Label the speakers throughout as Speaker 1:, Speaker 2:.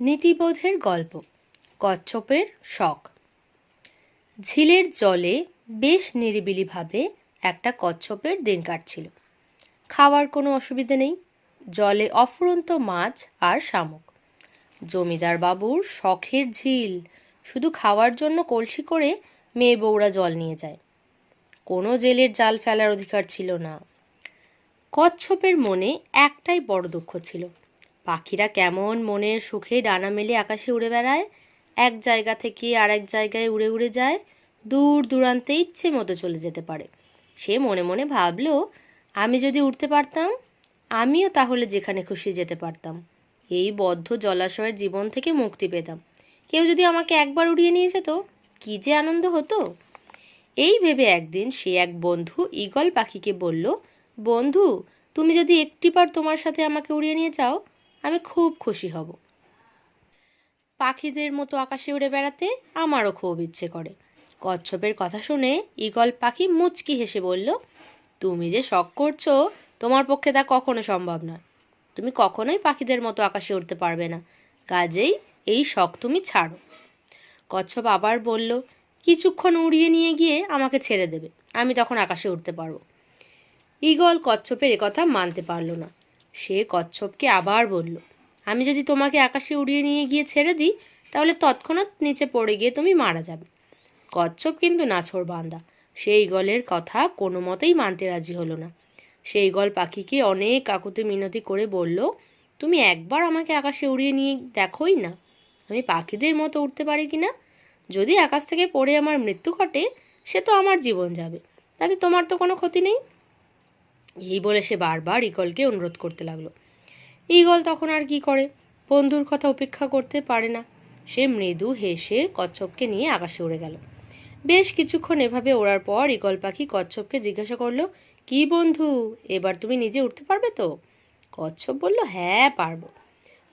Speaker 1: নীতিবোধের গল্প, কচ্ছপের শখ। ঝিলের জলে বেশ নিরিবিলিভাবে একটা কচ্ছপের দিন কাটছিল। খাওয়ার কোনো অসুবিধে নেই, জলে অফুরন্ত মাছ আর শামুক। জমিদার বাবুর শখের ঝিল, শুধু খাওয়ার জন্য কলসি করে মেয়ে বউরা জল নিয়ে যায়। কোনো জেলের জাল ফেলার অধিকার ছিল না। কচ্ছপের মনে একটাই বড় দুঃখ ছিল পাখিরা কেমন মনের সুখে ডানা মেলে আকাশে উড়ে বেড়ায়? এক জায়গা থেকে আরেক জায়গায় উড়ে উড়ে যায়। দূর দূরান্তে ইচ্ছে মতো চলে যেতে পারে। সে মনে মনে ভাবলো আমি যদি উঠতে পারতাম, আমিও তাহলে যেখানে খুশি যেতে পারতাম। এই বদ্ধ জলাশয়ের জীবন থেকে মুক্তি পেতাম। কেউ যদি আমাকে একবার উড়িয়ে নিয়ে যেত, কি যে আনন্দ হতো? এই ভেবে একদিন সে এক বন্ধু ঈগল পাখিকে বলল, বন্ধু, তুমি যদি একটিবার তোমার সাথে আমাকে উড়িয়ে নিয়ে যাও আমি খুব খুশি হব। পাখিদের মতো আকাশে উড়ে বেড়াতে আমারও খুব ইচ্ছে করে। কচ্ছপের কথা শুনে ঈগল পাখি মুচকি হেসে বলল, তুমি যে শখ করছ, তোমার পক্ষে তা কখনো সম্ভব নয়। তুমি কখনোই পাখিদের মতো আকাশে উঠতে পারবে না। কাজেই এই শখ তুমি ছাড়ো। কচ্ছপ আবার বলল, কিছুক্ষণ উড়িয়ে নিয়ে গিয়ে আমাকে ছেড়ে দেবে। আমি তখন আকাশে উঠতে পারব। ঈগল কচ্ছপের কথা মানতে পারল না। সে কচ্ছপকে আবার বলল, আমি যদি তোমাকে আকাশে উড়িয়ে নিয়ে গিয়ে ছেড়ে দিই, তাহলে তৎক্ষণাৎ নিচে পড়ে গিয়ে তুমি মারা যাবে। কচ্ছপ কিন্তু নাছোড় বান্দা, সেই গলের কথা কোনো মতেই মানতে রাজি হলো না। সেই গল পাখিকে অনেক কাকুতি মিনতি করে বলল, তুমি একবার আমাকে আকাশে উড়িয়ে নিয়ে দেখোই না। আমি পাখিদের মতো উঠতে পারি কি না? যদি আকাশ থেকে পড়ে আমার মৃত্যু ঘটে, সে তো আমার জীবন যাবে। তাতে তোমার তো কোনো ক্ষতি নেই? এই বলে সে বারবার ইগলকে অনুরোধ করতে লাগল। ইগল তখন আর কি করে? বন্ধুর কথা উপেক্ষা করতে পারে না। সে মৃদু হেসে কচ্ছপকে নিয়ে আকাশে উড়ে গেল। বেশ কিছুক্ষণ এভাবে ওড়ার পর ইগল পাখি কচ্ছপকে জিজ্ঞাসা করল, কি বন্ধু, এবার তুমি নিজে উঠতে পারবে তো? কচ্ছপ বলল হ্যাঁ পারব।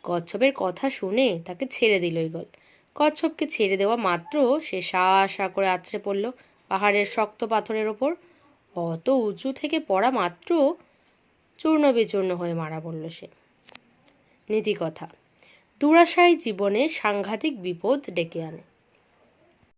Speaker 1: কচ্ছপের কথা শুনে তাকে ছেড়ে দিল ইগল কচ্ছপকে ছেড়ে দেওয়া মাত্র সে সা করে আছড়ে পড়ল পাহাড়ের শক্ত পাথরের ওপর। অত উঁচু থেকে পড়া মাত্র চূর্ণ বিচূর্ণ হয়ে মারা পড়ল সে। নীতিকথা, দুরাশায় জীবনে সাংঘাতিক বিপদ ডেকে আনে।